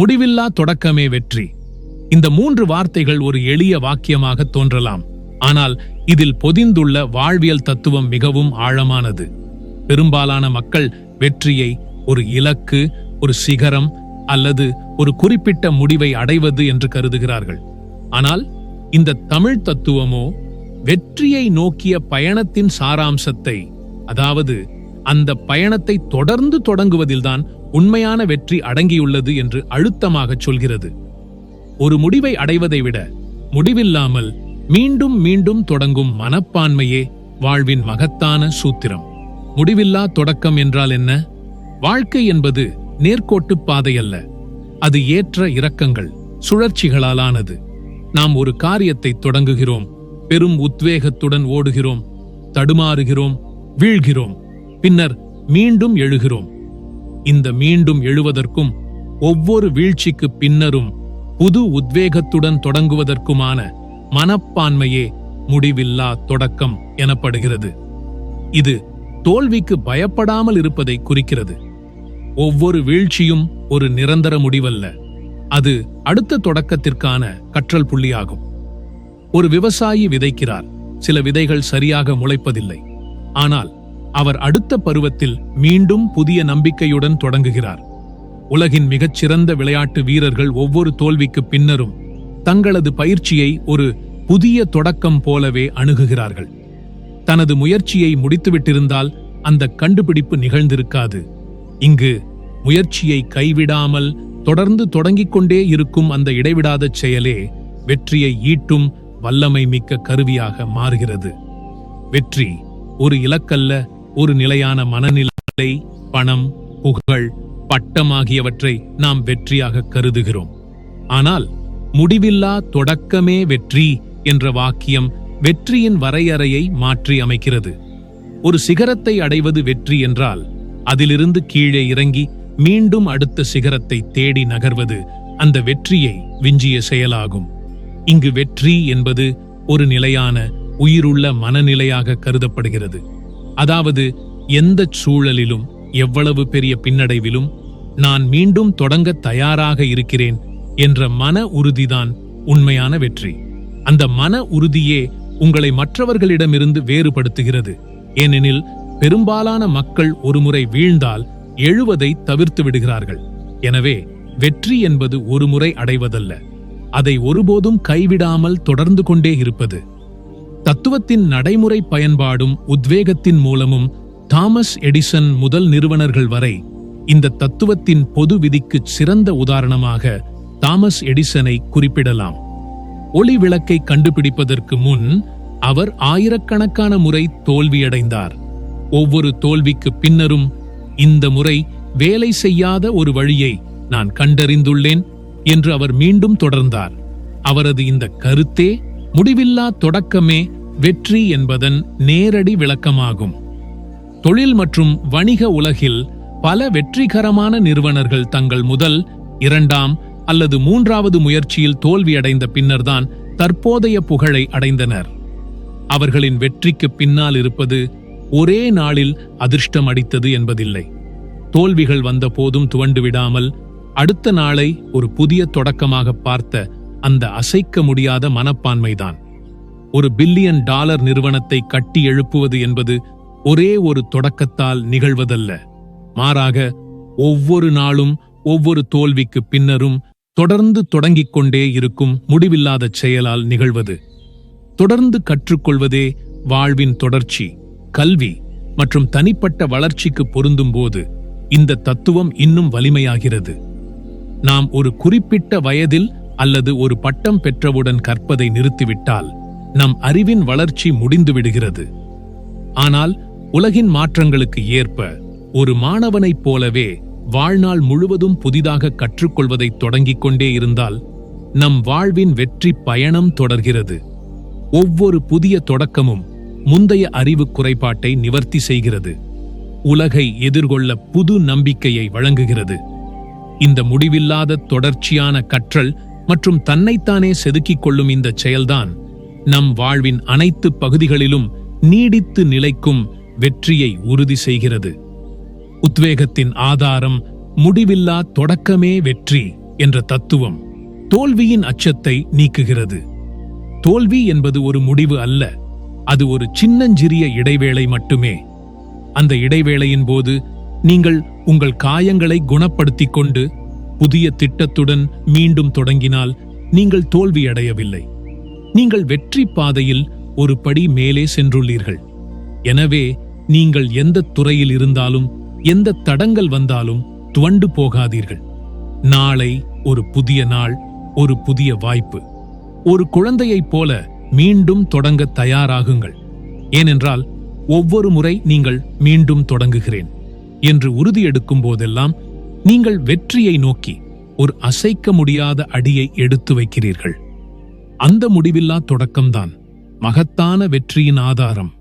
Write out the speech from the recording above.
முடிவில்லா தொடக்கமே வெற்றி. இந்த மூன்று வார்த்தைகள் ஒரு எளிய வாக்கியமாக தோன்றலாம். ஆனால் இதில் பொதிந்துள்ள வாழ்வியல் தத்துவம் மிகவும் ஆழமானது. பெரும்பாலான மக்கள் வெற்றியை ஒரு இலக்கு ஒரு சிகரம் அல்லது ஒரு குறிப்பிட்ட முடிவை அடைவது என்று கருதுகிறார்கள். ஆனால் இந்த தமிழ் தத்துவமோ வெற்றியை நோக்கிய பயணத்தின் சாராம்சத்தை அதாவது அந்த பயணத்தை தொடர்ந்து தொடங்குவதில்தான் உண்மையான வெற்றி அடங்கியுள்ளது என்று அழுத்தமாகச் சொல்கிறது. ஒரு முடிவை அடைவதை விட முடிவில்லாமல் மீண்டும் மீண்டும் தொடங்கும் மனப்பான்மையே வாழ்வின் மகத்தான சூத்திரம். முடிவில்லா தொடக்கம் என்றால் என்ன? வாழ்க்கை என்பது நேர்கோட்டு பாதை அல்ல அது ஏற்ற இறக்கங்கள் சுழற்சிகளாலானது. நாம் ஒரு காரியத்தை தொடங்குகிறோம் பெரும் உத்வேகத்துடன் ஓடுகிறோம் தடுமாறுகிறோம் வீழ்கிறோம். பின்னர் மீண்டும் எழுகிறோம். இந்த மீண்டும் எழுவதற்கும் ஒவ்வொரு வீழ்ச்சிக்கு பின்னரும் புது உத்வேகத்துடன் தொடங்குவதற்குமான மனப்பான்மையே முடிவில்லா தொடக்கம் எனப்படுகிறது. இது தோல்விக்கு பயப்படாமல் இருப்பதை குறிக்கிறது. ஒவ்வொரு வீழ்ச்சியும் ஒரு நிரந்தர முடிவல்ல. அது அடுத்த தொடக்கத்திற்கான கற்றல் புள்ளியாகும். ஒரு விவசாயி விதைக்கிறார். சில விதைகள் சரியாக முளைப்பதில்லை. ஆனால் அவர் அடுத்த பருவத்தில் மீண்டும் புதிய நம்பிக்கையுடன் தொடங்குகிறார். உலகின் மிகச்சிறந்த விளையாட்டு வீரர்கள் ஒவ்வொரு தோல்விக்கு பின்னரும் தங்களது பயிற்சியை ஒரு புதிய தொடக்கம் போலவே அணுகுகிறார்கள். தனது முயற்சியை முடித்துவிட்டிருந்தால் அந்த கண்டுபிடிப்பு நிகழ்ந்திருக்காது. இங்கு முயற்சியை கைவிடாமல் தொடர்ந்து தொடங்கிக் கொண்டே இருக்கும் அந்த இடைவிடாத செயலே வெற்றியை ஈட்டும் வல்லமை மிக்க கருவியாக மாறுகிறது. வெற்றி ஒரு இலக்கல்ல ஒரு நிலையான மனநிலை பணம் புகழ் பட்டம் ஆகியவற்றை நாம் வெற்றியாக கருதுகிறோம். ஆனால் முடிவில்லா தொடக்கமே வெற்றி என்ற வாக்கியம் வெற்றியின் வரையறையை மாற்றி அமைக்கிறது. ஒரு சிகரத்தை அடைவது வெற்றி என்றால் அதிலிருந்து கீழே இறங்கி மீண்டும் அடுத்த சிகரத்தை தேடி நகர்வது அந்த வெற்றியை விஞ்சிய செயலாகும். இங்கு வெற்றி என்பது ஒரு நிலையான உயிருள்ள மனநிலையாக கருதப்படுகிறது. அதாவது எந்த சூழலிலும் எவ்வளவு பெரிய பின்னடைவிலும் நான் மீண்டும் தொடங்க தயாராக இருக்கிறேன் என்ற மன உறுதிதான் உண்மையான வெற்றி. அந்த மன உறுதியே உங்களை மற்றவர்களிடமிருந்து வேறுபடுத்துகிறது. ஏனெனில் பெரும்பாலான மக்கள் ஒருமுறை வீழ்ந்தால் எழுவதை தவிர்த்து விடுகிறார்கள். எனவே வெற்றி என்பது ஒருமுறை அடைவதல்ல. அதை ஒருபோதும் கைவிடாமல் தொடர்ந்து கொண்டே இருப்பது. தத்துவத்தின் நடைமுறை பயன்பாடும் உத்வேகத்தின் மூலமும் தாமஸ் எடிசன் முதல் நிறுவனர்கள் வரை இந்த தத்துவத்தின் பொது விதிக்கு சிறந்த உதாரணமாக தாமஸ் எடிசனை குறிப்பிடலாம். ஒளி விளக்கை கண்டுபிடிப்பதற்கு முன் அவர் ஆயிரக்கணக்கான முறை தோல்வியடைந்தார். ஒவ்வொரு தோல்விக்கு பின்னரும் இந்த முறை வேலை செய்யாத ஒரு வழியை நான் கண்டறிந்துள்ளேன் என்று அவர் மீண்டும் தொடர்ந்தார். அவரது இந்த கருத்தே முடிவில்லா தொடக்கமே வெற்றி என்பதன் நேரடி விளக்கமாகும். தொழில் மற்றும் வணிக உலகில் பல வெற்றிகரமான நிறுவனர்கள் தங்கள் முதல் இரண்டாம் அல்லது மூன்றாவது முயற்சியில் தோல்வியடைந்த பின்னர்தான் தற்போதைய புகழை அடைந்தனர். அவர்களின் வெற்றிக்கு பின்னால் இருப்பது ஒரே நாளில் அதிர்ஷ்டம் அடித்தது என்பதில்லை. தோல்விகள் வந்த போதும் துவண்டு விடாமல் அடுத்த நாளை ஒரு புதிய தொடக்கமாக பார்த்த அந்த அசைக்க முடியாத மனப்பான்மைதான். ஒரு பில்லியன் டாலர் நிறுவனத்தை கட்டி எழுப்புவது என்பது ஒரே ஒரு தொடக்கத்தால் நிகழ்வதல்ல. மாறாக ஒவ்வொரு நாளும் ஒவ்வொரு தோல்விக்கு பின்னரும் தொடர்ந்து தொடங்கிக் கொண்டே இருக்கும் முடிவில்லாத செயலால் நிகழ்வது. தொடர்ந்து கற்றுக்கொள்வதே வாழ்வின் தொடர்ச்சி கல்வி மற்றும் தனிப்பட்ட வளர்ச்சிக்கு பொருந்தும்போது இந்த தத்துவம் இன்னும் வலிமையாகிறது. நாம் ஒரு குறிப்பிட்ட வயதில் அல்லது ஒரு பட்டம் பெற்றவுடன் கற்பதை நிறுத்திவிட்டால் நம் அறிவின் வளர்ச்சி முடிந்து விடுகிறது ஆனால் உலகின் மாற்றங்களுக்கு ஏற்ப ஒரு மாணவனைப் போலவே வாழ்நாள் முழுவதும் புதிதாக கற்றுக்கொள்வதை தொடங்கிக் கொண்டே இருந்தால் நம் வாழ்வின் வெற்றி பயணம் தொடர்கிறது. ஒவ்வொரு புதிய தொடக்கமும் முந்தைய அறிவு குறைபாட்டை நிவர்த்தி செய்கிறது. உலகை எதிர்கொள்ள புது நம்பிக்கையை வழங்குகிறது. இந்த முடிவில்லாத தொடர்ச்சியான கற்றல் மற்றும் தன்னைத்தானே செதுக்கிக் கொள்ளும் இந்த செயல்தான். நம் வாழ்வின் அனைத்து பகுதிகளிலும் நீடித்து நிலைக்கும் வெற்றியை உறுதி செய்கிறது. உத்வேகத்தின் ஆதாரம் முடிவில்லா தொடக்கமே வெற்றி என்ற தத்துவம் தோல்வியின் அச்சத்தை நீக்குகிறது. தோல்வி என்பது ஒரு முடிவு அல்ல அது ஒரு சின்னஞ்சிறிய இடைவேளை மட்டுமே. அந்த இடைவேளையின் போது நீங்கள் உங்கள் காயங்களை குணப்படுத்திக் கொண்டு புதிய திட்டத்துடன் மீண்டும் தொடங்கினால் நீங்கள் தோல்வியடையவில்லை. நீங்கள் வெற்றி பாதையில் ஒரு படி மேலே சென்றுள்ளீர்கள். எனவே நீங்கள் எந்த துறையில் இருந்தாலும் எந்த தடங்கள் வந்தாலும் துவண்டு போகாதீர்கள். நாளை ஒரு புதிய நாள் ஒரு புதிய வாய்ப்பு. ஒரு குழந்தையைப் போல மீண்டும் தொடங்க தயாராகுங்கள். ஏனென்றால் ஒவ்வொரு முறை நீங்கள் மீண்டும் தொடங்குகிறேன் என்று உறுதியெடுக்கும் போதெல்லாம் நீங்கள் வெற்றியை நோக்கி ஒரு அசைக்க முடியாத அடியை எடுத்து வைக்கிறீர்கள். அந்த முடிவில்லா தொடக்கம்தான் மகத்தான வெற்றியின் ஆதாரம்.